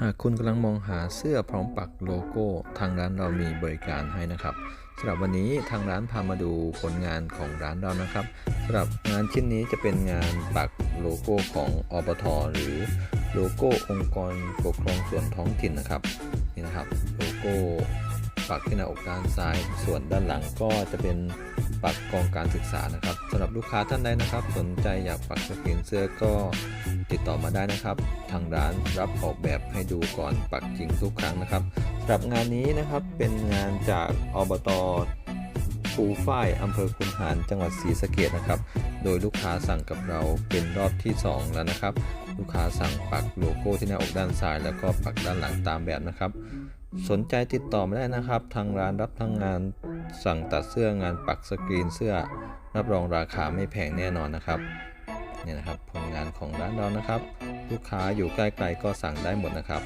หากคุณกำลังมองหาเสื้อพร้อมปักโลโก้ ทางร้านเรามีบริการให้นะครับสำหรับวันนี้ทางร้านพามาดูผลงานของร้านเรานะครับสำหรับงานชิ้นนี้จะเป็นงานปักโลโก้ของอบทหรือโลโก้องค์กรปกครองส่วนท้องถิ่นนะครับนี่นะครับโลโก้ปักที่หน้าอกด้านซ้าย ส่วนด้านหลังก็จะเป็นปักกองการศึกษานะครับสำหรับลูกค้าท่านใดนะครับ สนใจอยากปักสกรีนเสื้อก็ ติดต่อมาได้นะครับ ทางร้านรับออกแบบให้ดูก่อนปักจริงทุกครั้งนะครับสำหรับงานนี้นะครับเป็นงานจากอบตปูฝ้ายอำเภอคุนหารจังหวัดศรีสะเกดนะครับ โดยลูกค้าสั่งกับเราเป็นรอบที่ 2 แล้วนะครับ ลูกค้าสั่งปักโลโก้ที่หน้าอกด้านซ้าย แล้วก็ปักด้านหลังตามแบบนะครับ สนใจติดต่อมาได้นะครับ ทางร้านรับทั้งงานสั่งตัดเสื้องานปักสกรีนเสื้อ รับรองราคาไม่แพงแน่นอนนะครับ เนี่ยนะครับผลงานของร้านเรานะครับ ลูกค้าอยู่ใกล้ๆก็สั่งได้หมดนะครับ